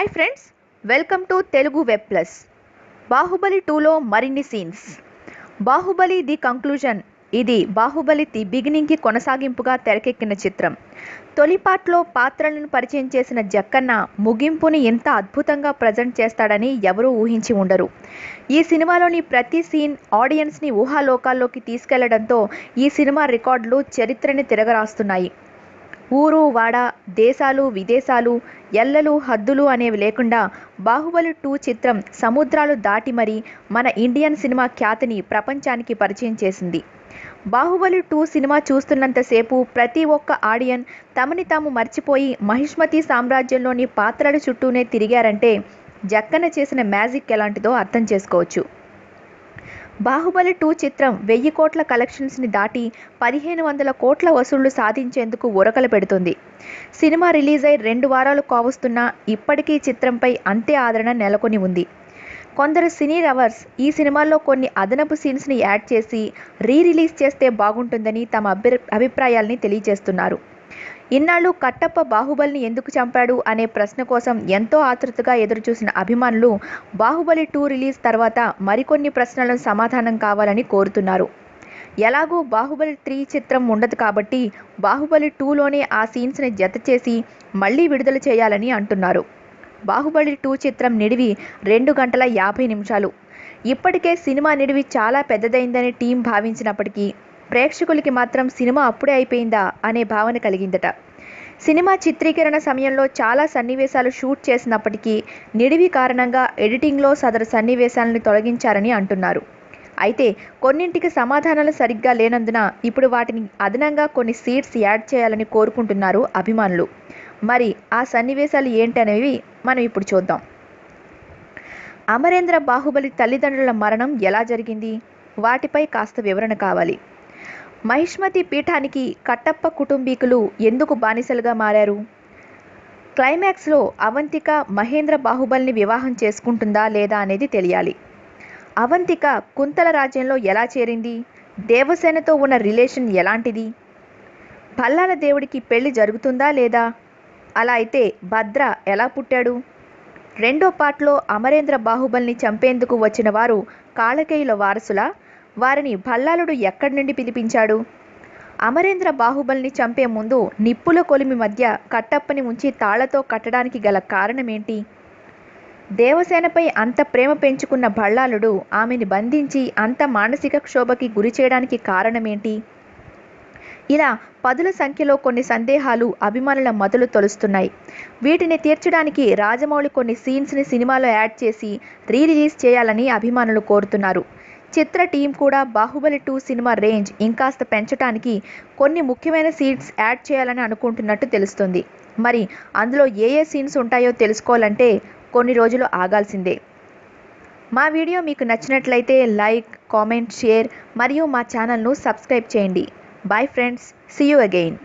Hi friends welcome to Telugu web plus Baahubali టూలో మరిన్ని scenes Baahubali the conclusion ఇది Baahubali the బిగినింగ్కి కొనసాగింపుగా తెరకెక్కిన చిత్రం. తొలిపాట్లో పాత్రలను పరిచయం చేసిన జక్కన్న ముగింపుని ఎంత అద్భుతంగా ప్రజెంట్ చేస్తాడని ఎవరూ ఊహించి ఉండరు. ఈ సినిమాలోని ప్రతి సీన్ ఆడియన్స్ని ఊహాలోకాల్లోకి తీసుకెళ్ళడంతో ఈ సినిమా రికార్డులు చరిత్రని తిరగరాస్తున్నాయి. ఊరు వాడ దేశాలు విదేశాలు ఎల్లలు హద్దులు అనేవి లేకుండా బాహుబలి టూ చిత్రం సముద్రాలు దాటి మరీ మన ఇండియన్ సినిమా ఖ్యాతిని ప్రపంచానికి పరిచయం చేసింది. బాహుబలి టూ సినిమా చూస్తున్నంతసేపు ప్రతి ఒక్క ఆడియన్ తమని తాము మర్చిపోయి మహిష్మతి సామ్రాజ్యంలోని పాత్రల చుట్టూనే తిరిగారంటే జక్కన చేసిన మ్యాజిక్ ఎలాంటిదో అర్థం చేసుకోవచ్చు. బాహుబలి టూ చిత్రం వెయ్యి కోట్ల కలెక్షన్స్ని దాటి పదిహేను వందల కోట్ల వసూళ్ళు సాధించేందుకు ఉరకలు పెడుతుంది. సినిమా రిలీజ్ అయి రెండు వారాలు కావస్తున్నా ఇప్పటికీ చిత్రంపై అంతే ఆదరణ నెలకొని ఉంది. కొందరు సినీ లవర్స్ ఈ సినిమాల్లో కొన్ని అదనపు సీన్స్ని యాడ్ చేసి రీ రిలీజ్ చేస్తే బాగుంటుందని తమ అభి అభిప్రాయాల్ని తెలియజేస్తున్నారు. ఇన్నాళ్ళు కట్టప్ప బాహుబలిని ఎందుకు చంపాడు అనే ప్రశ్న కోసం ఎంతో ఆతృతగా ఎదురుచూసిన అభిమానులు బాహుబలి టూ రిలీజ్ తర్వాత మరికొన్ని ప్రశ్నలను సమాధానం కావాలని కోరుతున్నారు. ఎలాగూ బాహుబలి త్రీ చిత్రం ఉండదు కాబట్టి బాహుబలి టూలోనే ఆ సీన్స్ని జత చేసి మళ్ళీ విడుదల చేయాలని అంటున్నారు. బాహుబలి టూ చిత్రం నిడివి రెండు గంటల యాభై నిమిషాలు. ఇప్పటికే సినిమా నిడివి చాలా పెద్దదైందని టీం భావించినప్పటికీ ప్రేక్షకులకి మాత్రం సినిమా అప్పుడే అయిపోయిందా అనే భావన కలిగిందట. సినిమా చిత్రీకరణ సమయంలో చాలా సన్నివేశాలు షూట్ చేసినప్పటికీ నిడివి కారణంగా ఎడిటింగ్లో సదరు సన్నివేశాలను తొలగించారని అంటున్నారు. అయితే కొన్నింటికి సమాధానాలు సరిగ్గా లేనందున ఇప్పుడు వాటిని అదనంగా కొన్ని సీట్స్ యాడ్ చేయాలని కోరుకుంటున్నారు అభిమానులు. మరి ఆ సన్నివేశాలు ఏంటనేవి మనం ఇప్పుడు చూద్దాం. అమరేంద్ర బాహుబలి తల్లిదండ్రుల మరణం ఎలా జరిగింది? వాటిపై కాస్త వివరణ కావాలి. మహిష్మతి పీఠానికి కట్టప్ప కుటుంబీకులు ఎందుకు బానిసలుగా మారారు? క్లైమాక్స్లో అవంతిక మహేంద్ర బాహుబలిని వివాహం చేసుకుంటుందా లేదా అనేది తెలియాలి. అవంతిక కుంతల రాజ్యంలో ఎలా చేరింది? దేవసేనతో ఉన్న రిలేషన్ ఎలాంటిది? పల్లాల దేవుడికి పెళ్ళి జరుగుతుందా లేదా? అలా అయితే భద్ర ఎలా పుట్టాడు? రెండో పార్ట్లో అమరేంద్ర బాహుబలిని చంపేందుకు వచ్చిన వారు కాళకేయుల వారసులా? వారిని భల్లాలుడు ఎక్కడి నుండి పిలిపించాడు? అమరేంద్ర బాహుబలిని చంపే ముందు నిప్పుల కొలిమి మధ్య కట్టప్పని ఉంచి తాళ్ళతో కట్టడానికి గల కారణమేంటి? దేవసేనపై అంత ప్రేమ పెంచుకున్న భళ్ళాలుడు ఆమెని బంధించి అంత మానసిక క్షోభకి గురి చేయడానికి కారణమేంటి? ఇలా పదుల సంఖ్యలో కొన్ని సందేహాలు అభిమానుల మొదలు తొలుస్తున్నాయి. వీటిని తీర్చడానికి రాజమౌళి కొన్ని సీన్స్ని సినిమాలో యాడ్ చేసి రీ రిలీజ్ చేయాలని అభిమానులు కోరుతున్నారు. చిత్ర టీం కూడా బాహుబలి టూ సినిమా రేంజ్ ఇంకాస్త పెంచడానికి కొన్ని ముఖ్యమైన సీన్స్ యాడ్ చేయాలని అనుకుంటున్నట్టు తెలుస్తుంది. మరి అందులో ఏ ఏ సీన్స్ ఉంటాయో తెలుసుకోవాలంటే కొన్ని రోజులు ఆగాల్సిందే. మా వీడియో మీకు నచ్చినట్లయితే లైక్ కామెంట్ షేర్ మరియు మా ఛానల్ను సబ్స్క్రైబ్ చేయండి. Bye friends see you again